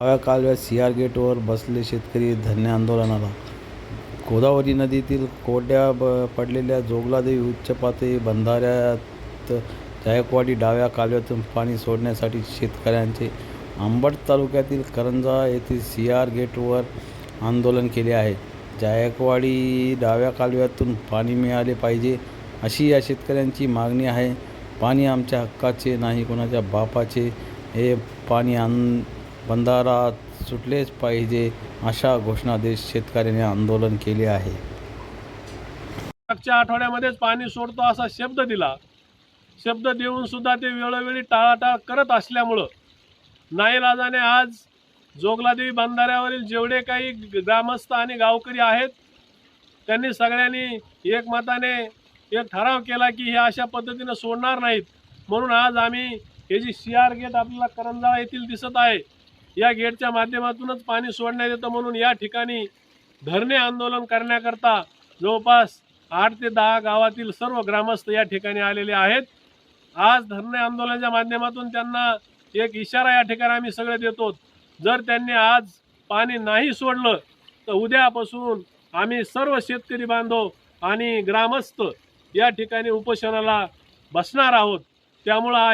नव्या कालव्यात C R गेटवर बसले शेतकरी धन्य आंदोलनाला. गोदावरी नदीतील कोड्या ब पडलेल्या जोगलादेवी उच्च पातळी बंधाऱ्यात जायकवाडी डाव्या कालव्यातून पाणी सोडण्यासाठी शेतकऱ्यांचे आंबट तालुक्यातील करंजा येथील सी आर गेटवर आंदोलन केले आहे. जायकवाडी डाव्या कालव्यातून पाणी मिळाले पाहिजे अशी या शेतकऱ्यांची मागणी आहे. पाणी आमच्या हक्काचे नाही कोणाच्या बापाचे हे पाणी आण बंधारा सुटलेच पाहिजे अशा घोषणा देत शेतकऱ्यांनी आंदोलन केले आहे. मागच्या आठवड्यामध्येच पाणी सोडतो असा शब्द दिला. शब्द देऊन सुद्धा ते वेळोवेळी टाळाटाळ करत असल्यामुळं नाईलाजाने आज जोगलादेवी बंधाऱ्यावरील जेवढे काही ग्रामस्थ आणि गावकरी आहेत त्यांनी सगळ्यांनी एकमताने एक ठराव केला की हे अशा पद्धतीनं सोडणार नाहीत. म्हणून आज आम्ही हे जी सी आर गेट आपल्याला करंजाळा येथील दिसत आहे या गेटच्या माध्यमातूनच पाणी सोडण्यात येतं म्हणून या ठिकाणी धरणे आंदोलन करण्याकरता जवळपास आठ ते दहा गावातील सर्व ग्रामस्थ या ठिकाणी आलेले आहेत. आज धरणे आंदोलनाच्या माध्यमातून त्यांना एक इशारा या ठिकाणी आम्ही सगळे देतो. जर त्यांनी आज पाणी नाही सोडलं तर उद्यापासून आम्ही सर्व शेतकरी बांधव आणि ग्रामस्थ या ठिकाणी उपोषणाला बसणार आहोत. त्यामुळं हा